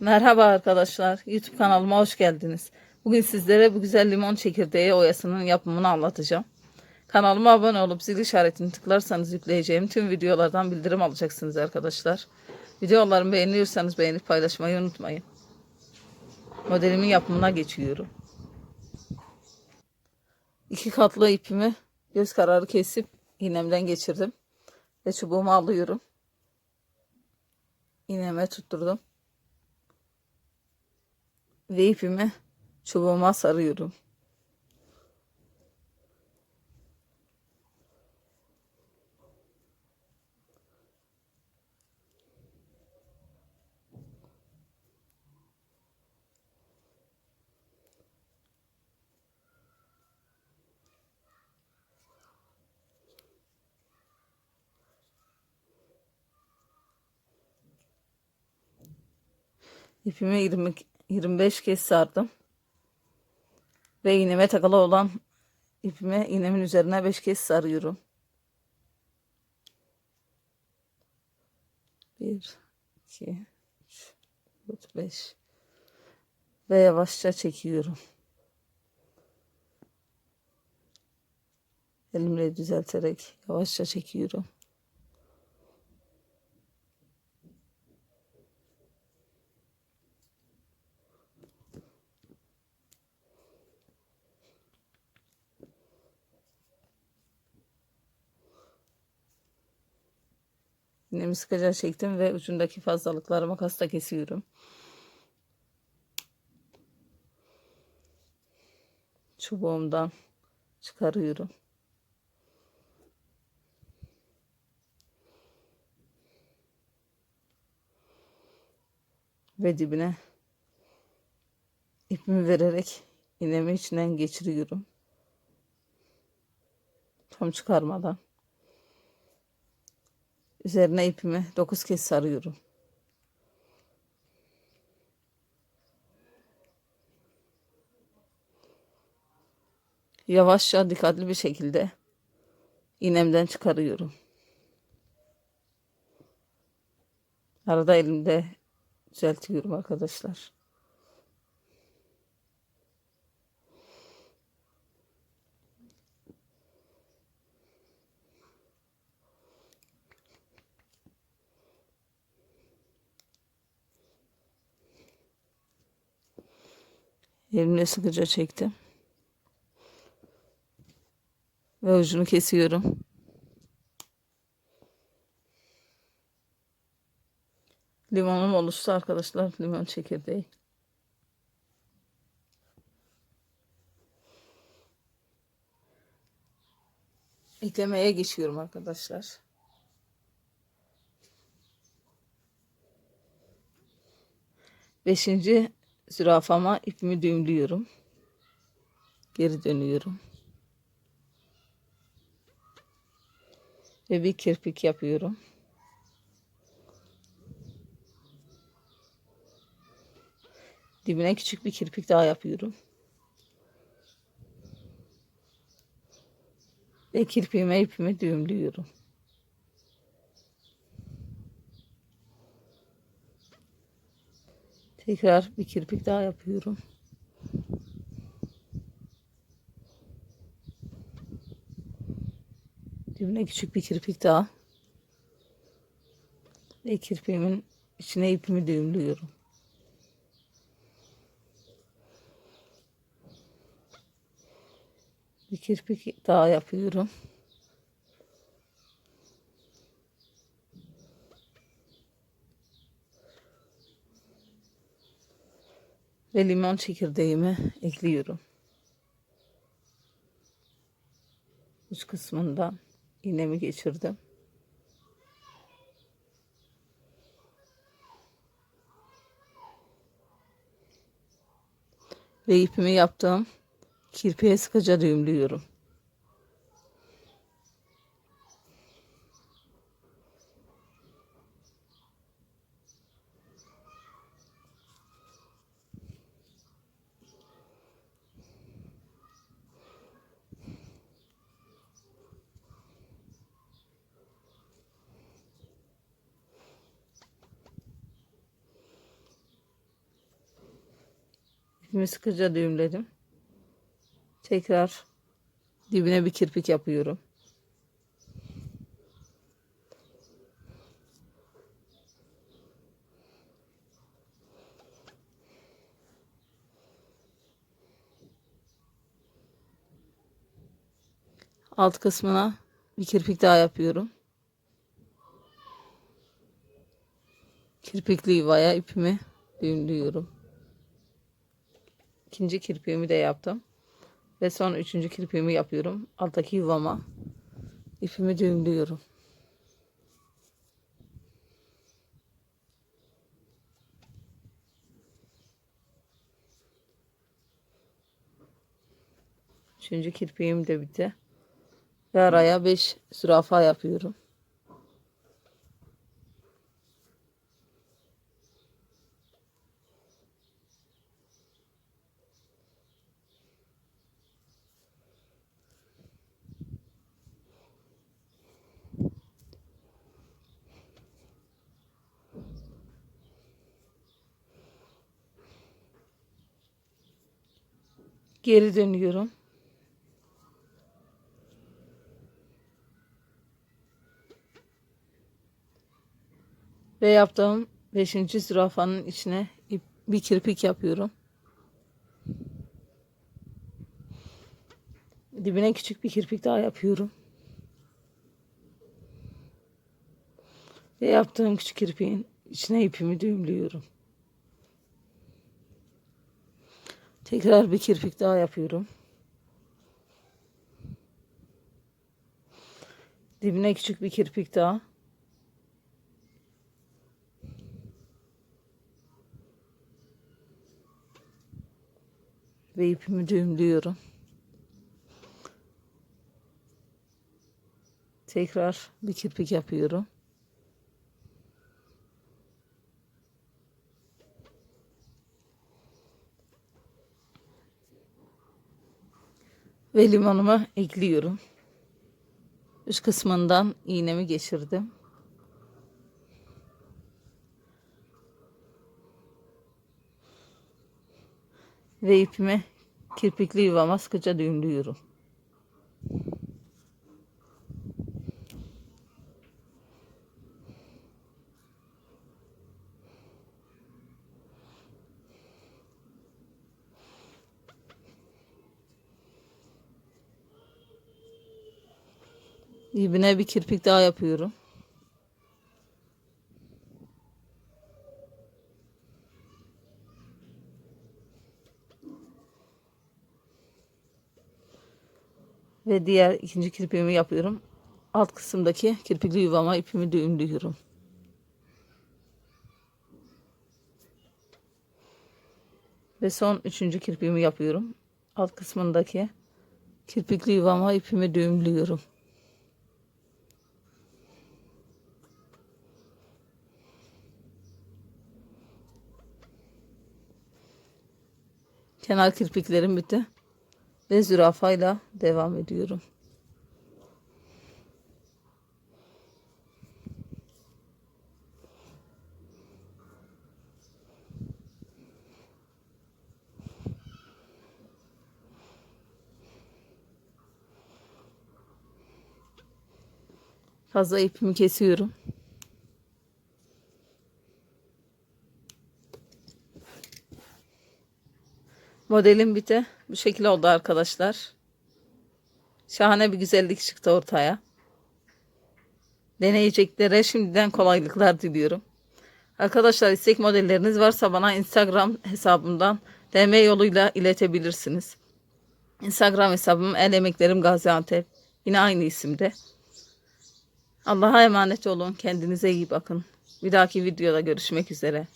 Merhaba arkadaşlar. YouTube kanalıma hoş geldiniz. Bugün sizlere bu güzel limon çekirdeği oyasının yapımını anlatacağım. Kanalıma abone olup zil işaretini tıklarsanız yükleyeceğim tüm videolardan bildirim alacaksınız arkadaşlar. Videolarımı beğeniyorsanız beğenip paylaşmayı unutmayın. Modelimin yapımına geçiyorum. İki katlı ipimi göz kararı kesip iğnemden geçirdim. Ve çubuğumu alıyorum. İğneme tutturdum. Ve ipimi çubuğuma sarıyorum. İpimi 20, 25 kez sardım. Ve iğneme takılı olan ipimi iğnemin üzerine 5 kez sarıyorum. 1, 2, 3, 4, 5. Ve yavaşça çekiyorum. Elimle düzelterek yavaşça çekiyorum. İğnemi sıkıca çektim ve ucundaki fazlalıkları makasla kesiyorum. Çubuğumdan çıkarıyorum. Ve dibine ipimi vererek iğnemi içinden geçiriyorum. Tam çıkarmadan. Üzerine ipimi 9 kez sarıyorum. Yavaşça dikkatli bir şekilde iğnemden çıkarıyorum. Arada elimde düzeltiyorum arkadaşlar. Elimle sıkıca çektim. Ve ucunu kesiyorum. Limonum oluştu arkadaşlar. Limon çekirdeği. Eklemeye geçiyorum arkadaşlar. Beşinci zürafama ipimi düğümlüyorum. Geri dönüyorum. Ve bir kirpik yapıyorum. Dibine küçük bir kirpik daha yapıyorum. Ve kirpiğime ipimi düğümlüyorum. Tekrar bir kirpik daha yapıyorum. Dibine küçük bir kirpik daha. Ve kirpiğimin içine ipimi düğümlüyorum. Bir kirpik daha yapıyorum. Ve limon çekirdeğimi ekliyorum. Uç kısmından iğnemi geçirdim. Ve ipimi yaptığım kirpiğe sıkıca düğümlüyorum. İpimi sıkıca düğümledim. Tekrar dibine bir kirpik yapıyorum. Alt kısmına bir kirpik daha yapıyorum. Kirpikli yuvaya ipimi düğümlüyorum. İkinci kirpiğimi de yaptım. Ve son üçüncü kirpiğimi yapıyorum. Alttaki yuvama ipimi düğümlüyorum. Üçüncü kirpiğim de bitti. Ve araya 5 zürafa yapıyorum. Geri dönüyorum. Ve yaptığım 5. zürafanın içine ip, bir kirpik yapıyorum. Dibine küçük bir kirpik daha yapıyorum. Ve yaptığım küçük kirpiğin içine ipimi düğümlüyorum. Tekrar bir kirpik daha yapıyorum. Dibine küçük bir kirpik daha. Ve ipimi düğümlüyorum. Tekrar bir kirpik yapıyorum. Ve limonumu ekliyorum. Üst kısmından iğnemi geçirdim. Ve ipimi kirpikli yuvama sıkıca düğümlüyorum. Dibine bir kirpik daha yapıyorum. Ve diğer ikinci kirpiğimi yapıyorum. Alt kısımdaki kirpikli yuvama ipimi düğümlüyorum. Ve son üçüncü kirpiğimi yapıyorum. Alt kısmındaki kirpikli yuvama ipimi düğümlüyorum. Kenar kirpiklerim bitti. Ve zürafayla devam ediyorum. Fazla ipimi kesiyorum. Modelim bitti. Bu şekilde oldu arkadaşlar. Şahane bir güzellik çıktı ortaya. Deneyeceklere şimdiden kolaylıklar diliyorum. Arkadaşlar istek modelleriniz varsa bana Instagram hesabımdan DM yoluyla iletebilirsiniz. Instagram hesabım El Emeklerim Gaziantep. Yine aynı isimde. Allah'a emanet olun. Kendinize iyi bakın. Bir dahaki videoda görüşmek üzere.